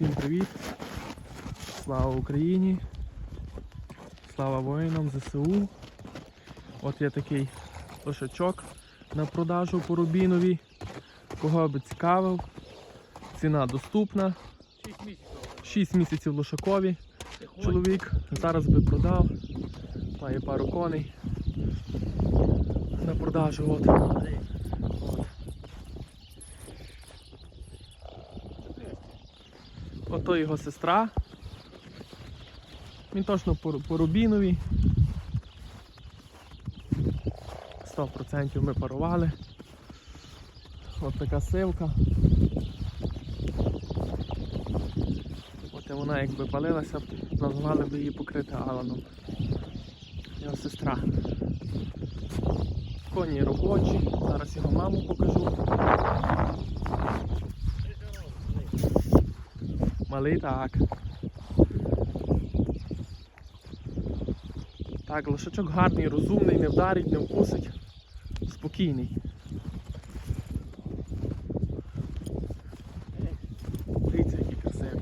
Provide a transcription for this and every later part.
Всім привіт! Слава Україні! Слава воїнам ЗСУ! От є такий лошачок на продажу по Рубінові. Кого би цікавив, ціна доступна. 6 місяців лошакові. Чоловік зараз би продав. Має пару коней. На продажу. От. От. Ото його сестра. Він точно по, Рубінові. 100% ми парували. От така сивка. От і вона якби палилася, назвали б її покрити аланом. Його сестра. Коні робочі. Зараз його маму покажу. Малий так. Так, лошачок гарний, розумний, не вдарить, не вкусить. Спокійний. Дивіться, який красивий.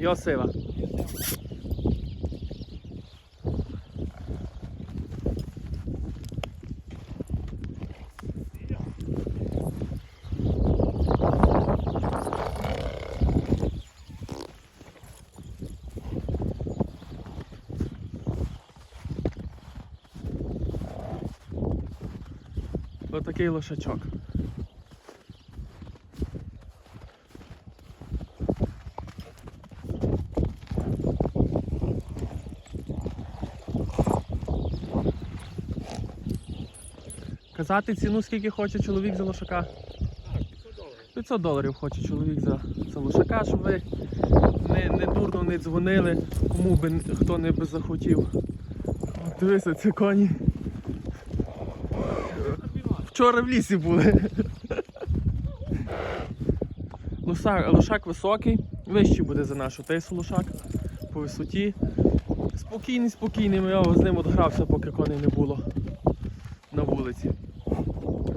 Йосива. Отакий лошачок. Казати ціну, скільки хоче чоловік за лошака? 500 доларів хоче чоловік за, за лошака, щоб ви не, не дурно не дзвонили, кому би хто не би захотів. Дивися, це коні. Вчора в лісі були. Лошак, лошак високий, вищий буде за нашу тейсу лошак по висоті. Спокійний, спокійний, я з ним от грався, поки коней не було на вулиці.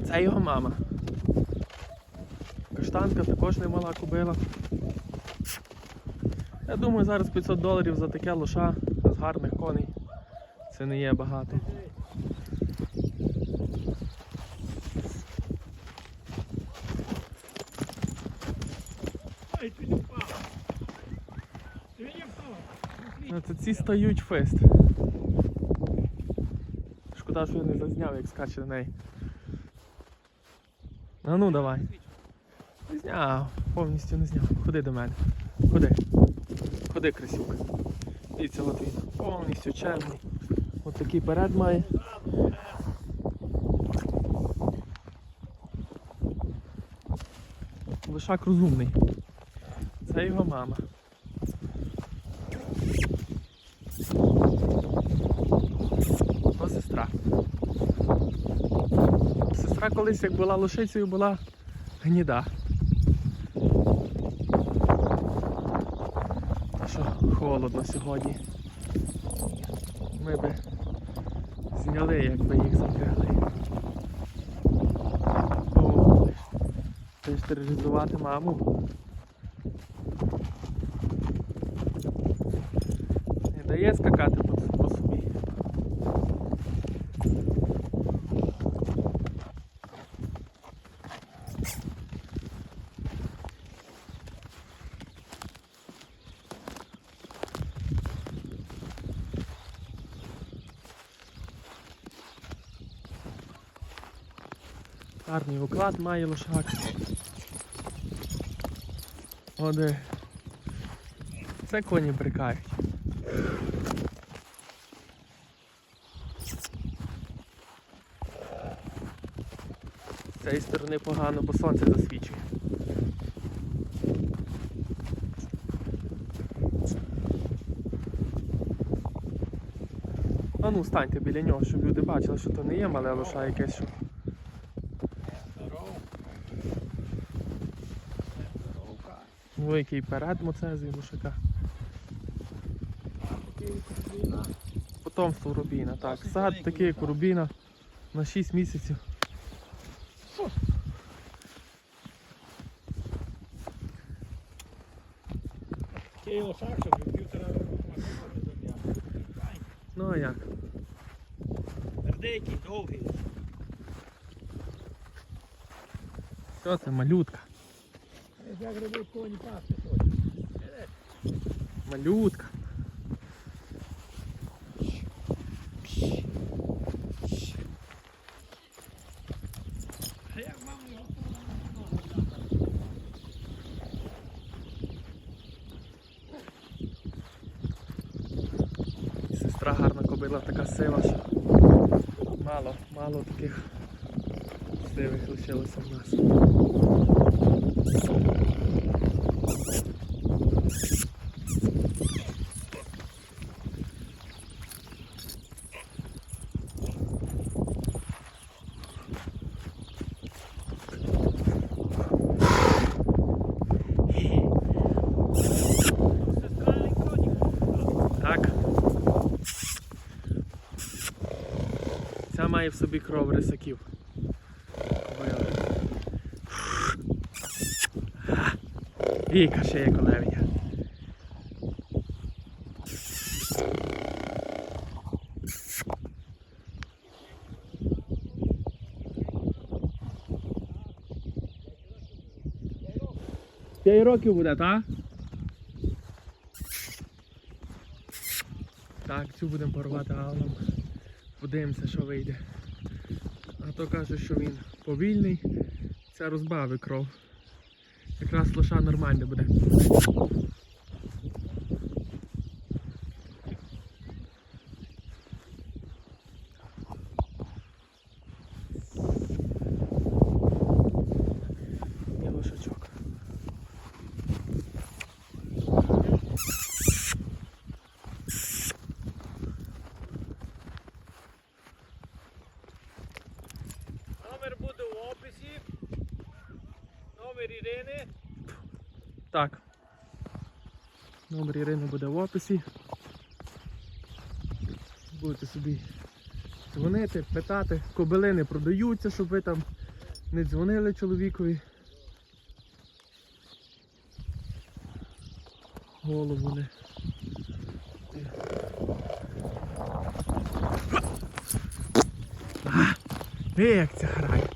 Це його мама. Каштанка також немала кубила. Я думаю, зараз 500 доларів за таке лоша з гарних коней. Це не є багато. Це ці стають фест. Шкода, що я не зазняв, як скаче на неї. А ну давай. Не зняв, повністю не зняв. Ходи до мене. Ходи. Ходи, Крисюк. Дивіться, от він. Повністю чемний. От такий перед має. Лишак розумний. Це його мама. То сестра. Колись як була лошицею, була гніда. Що холодно сьогодні. Ми би зняли, якби їх Ти стерилізувати маму. Не дає скакати по, по собі. Гарний уклад має лошак. Оде. Це коні брикають. З цієї сторони погано, бо сонце засвічує. А ну станьте біля нього, щоб люди бачили, що то не є мале лоша якесь, що Який перед моцезий лошака. Потомство рубіна, так. Сад такий, як у рубіна. На 6 місяців. Такий лошак, щоб півтора року. Ну а як? Твердий, довгий. Що це малютка? Як робить коні пасти. Малютка. Сестра гарна кобила, така сива. що Мало, мало таких сивих лишилося в нас. Має в собі кров рисаків. Кобила. Віка ще є колевня. П'ять років буде, так? Так, цю будемо порвати галом. Подивимося, що вийде. А то каже, що він повільний, це розбавить кров. Якраз лоша нормально буде. Є лошачок. Номер буде в описі. Номер Ірини. Так. Номер Ірини буде в описі. Будете собі дзвонити, питати. Кобилини продаються, щоб ви там не дзвонили чоловікові. Голову не. Ви як це грає?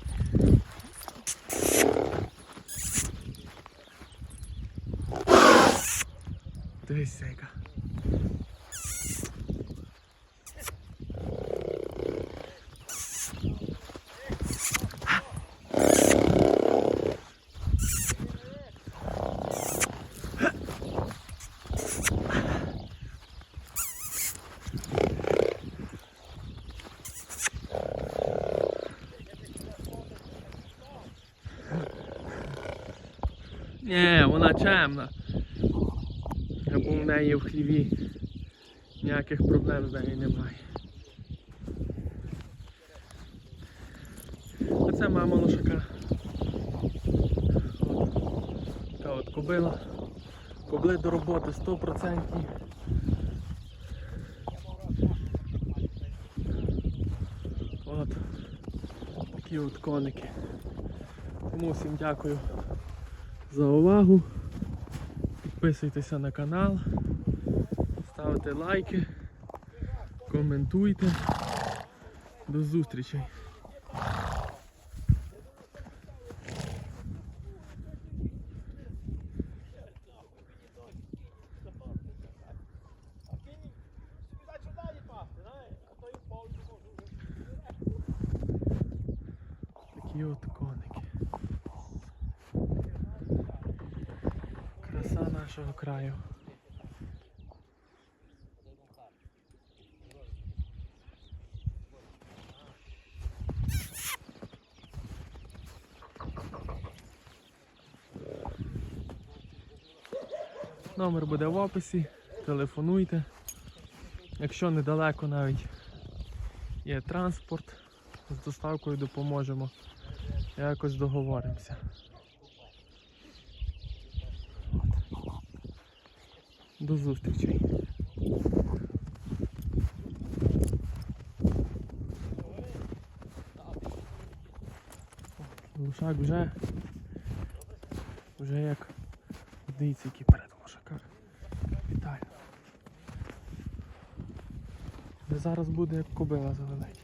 cega. Yeah, well, that's him. Uh... був в неї в хліві. Ніяких проблем з нею немає. А це мама лошака. От. Та от кобила. Кобли до роботи 100%. От. Такі от коники. Тому всім дякую за увагу. Підписуйтеся на канал, ставте лайки, коментуйте. До зустрічей. Такі от коники. Краса нашого краю. Номер буде в описі, телефонуйте. Якщо недалеко навіть є транспорт, з доставкою допоможемо. Якось договоримося. До зустрічі. Лошак вже вже як одиниці, які перед лошака. Вітально. Зараз буде як кобила завелить.